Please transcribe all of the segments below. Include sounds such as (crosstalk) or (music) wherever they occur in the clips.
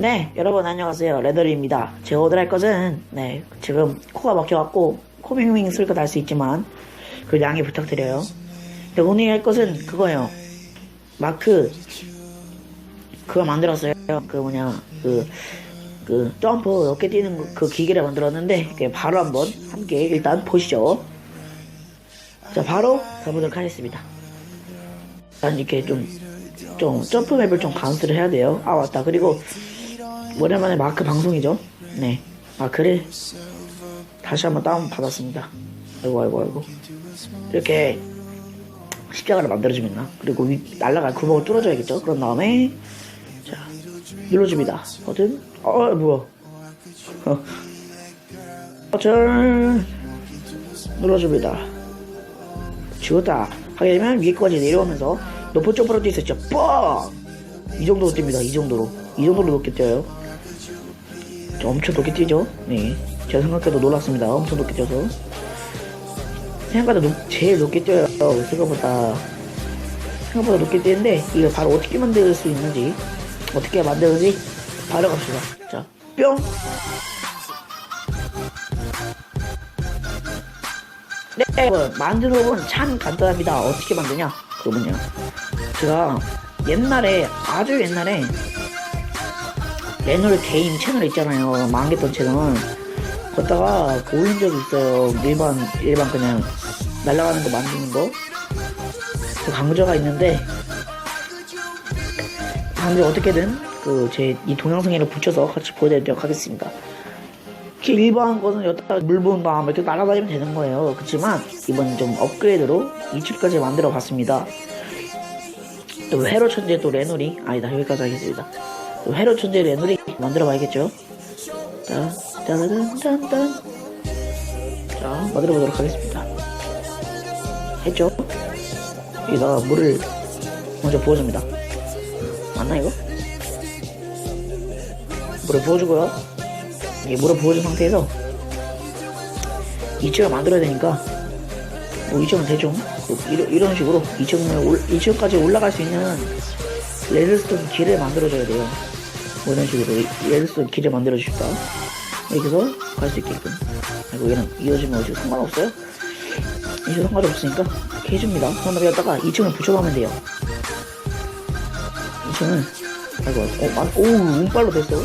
네, 여러분 안녕하세요. 레더리입니다. 제가 오늘 할 것은, 네, 지금 코가 막혀갖고, 코빙빙 소리가 날수 있지만, 그 양해 부탁드려요. 근데 오늘 할 것은 그거예요. 마크, 그거 만들었어요. 그 뭐냐, 그, 그, 점프 어깨 뛰는 그- 그 기계를 만들었는데, 바로 한번 함께 일단 보시죠. 자, 바로 가보도록 하겠습니다. 난 이렇게 좀, 좀, 점프 맵을 좀 카운트를 해야 돼요. 아, 맞다. 그리고, 오랜만에 마크 방송이죠. 네. 마크를 다시 한번 다운 받았습니다. 아이고, 아이고, 아이고. 이렇게 십자가를 만들어주면 나. 그리고 위, 날라갈 구멍을 뚫어줘야겠죠. 그런 다음에, 자, 눌러줍니다. 버튼. 어, 뭐야. 어. (laughs) 버튼. 눌러줍니다. 죽었다. 하게 되면 위에까지 내려오면서 높은 점프로 뛰어 있었죠. 뻥! 이 정도로 뜁니다. 이 정도로. 이 정도로 높게 뛰어요. 저 엄청 높게 뛰죠. 네. 제가 생각해도 놀랐습니다. 엄청 높게 뛰어서. 생각보다 높, 제일 높게 뛰어요. 생각보다. 생각보다 높게 뛰는데, 이거 바로 어떻게 만들 수 있는지, 어떻게 만드는지, 바로 갑시다. 자, 뿅! 네, 여러분, 만드는 법은 참 간단합니다. 어떻게 만드냐? 그러면요. 제가 옛날에, 아주 옛날에, 레놀 게임 채널 있잖아요. 망했던 채널. 걷다가 올린 적이 있어요. 일반, 일반 그냥 날아가는 거 만드는 거. 그 강좌가 있는데, 강좌 어떻게든 그 제 이 동영상에를 붙여서 같이 보여드리도록 하겠습니다. 이렇게 일반 거는 여기다가 물 부은 다음 이렇게 날아다니면 되는 거예요. 그렇지만 이번 좀 업그레이드로 2층까지 만들어 봤습니다. 또 회로 천재 또 레놀이 아니다 여기까지 하겠습니다. 또 회로 천재 레놀이 만들어 봐야겠죠. 자, 짠짠짠짠. 자, 만들어 보도록 하겠습니다. 했죠? 여기다가 물을 먼저 부어줍니다. 맞나 이거? 물을 부어주고요. 이 물을 부어준 상태에서 2층을 만들어야 되니까 뭐 2층은 대충 뭐 이런, 이런 식으로 2층을 올, 2층까지 올라갈 수 있는 레드스톤 길을 만들어줘야 돼요. 뭐 이런 식으로 이- 레드스톤 길을 만들어줍시다. 이렇게 해서 갈 수 있게끔. 아이고 얘는 이어지면 어차피 상관없어요. 이제 상관없으니까 이렇게 해줍니다. 그러면 여기다가 2층을 붙여놓으면 돼요. 2층은 아이고 어, 아, 오 운빨로 됐어.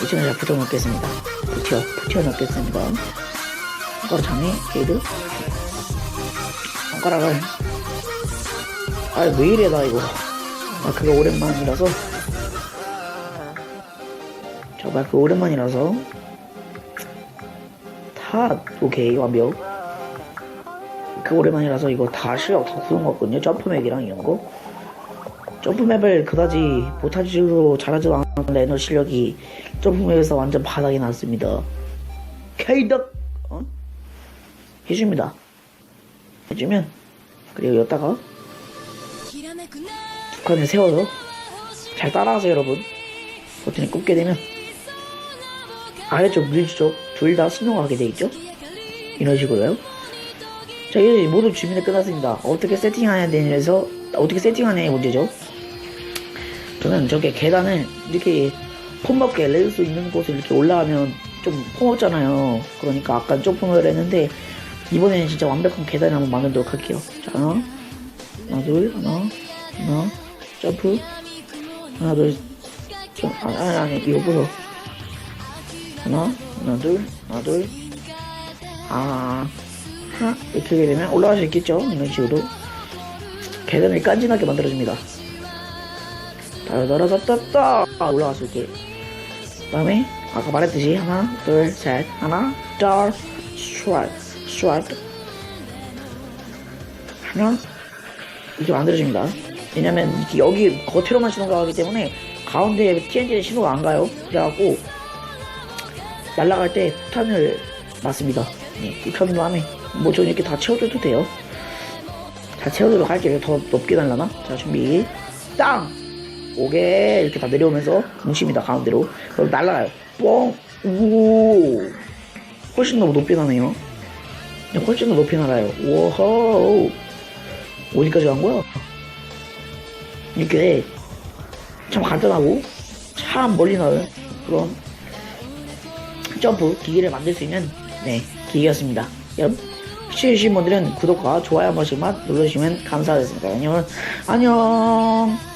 2층을 잘 붙여놓겠습니다. 붙여 붙여놓겠습니다. 손가락 장에 게이드 손가락을 아왜 이래 나 이거 아 그거 오랜만이라서? 정말 그 오랜만이라서? 다 오케이 완벽. 그 오랜만이라서 이거 다 실력 다 구운 것 같거든요 점프맵이랑 이런 거. 점프맵을 그다지 못하지도 잘하지도 않은 레너 실력이 점프맵에서 완전 바닥이 났습니다. 케이덕 어? 해줍니다. 해주면 그리고 여기다가 두 칸을 세워서 잘 따라하세요 여러분. 버튼이 꽂게 되면 아래쪽 위쪽 둘다돼 있죠? 이런 식으로요. 자 이제 모두 준비는 끝났습니다. 어떻게 세팅해야 되냐에서 어떻게 세팅하냐의 문제죠. 저는 저게 계단을 이렇게 폼먹게 낼수 있는 곳을 이렇게 올라가면 좀 폼없잖아요. 그러니까 아까 점프를 했는데 이번에는 진짜 완벽한 계단을 한번 만들도록 할게요. 자 하나 하나 둘 하나 하나 점프? 하나 둘 점, 아니 아니 아니 이거 보소 하나 하나 둘 하나 둘. 아, 하나 이렇게 하게 되면 올라갈 수 있겠죠? 이런 식으로. 계단을 깐진하게 만들어줍니다. 따라따라따따 올라갈 수 있게. 그 다음에 아까 말했듯이 하나 둘 셋 하나 둘 스와이프 스와이프 하나 이렇게 만들어줍니다 왜냐면 여기 겉으로만 신호가 가기 때문에 가운데에 TNT는 신호가 안 가요. 그래갖고 날아갈 때 폭탄을 맞습니다. 네, 폭탄 다음에 뭐 저는 이렇게 다 채워줘도 돼요. 다 채워도록 할게요. 더 높게 날라나? 자 준비. 땅! 오게 이렇게 다 내려오면서 뭉칩니다 가운데로. 그럼 날아가요. 뻥오 훨씬 더 높이 나네요. 네, 훨씬 더 높이 날아요. 오호 어디까지 간 거야? 이렇게 참 간단하고 사람 멀리 넣을 그런 점프 기기를 만들 수 있는 네 기기였습니다. 여러분 시청해주신 분들은 구독과 좋아요 한 번씩만 눌러주시면 감사하겠습니다. 안녕 안녕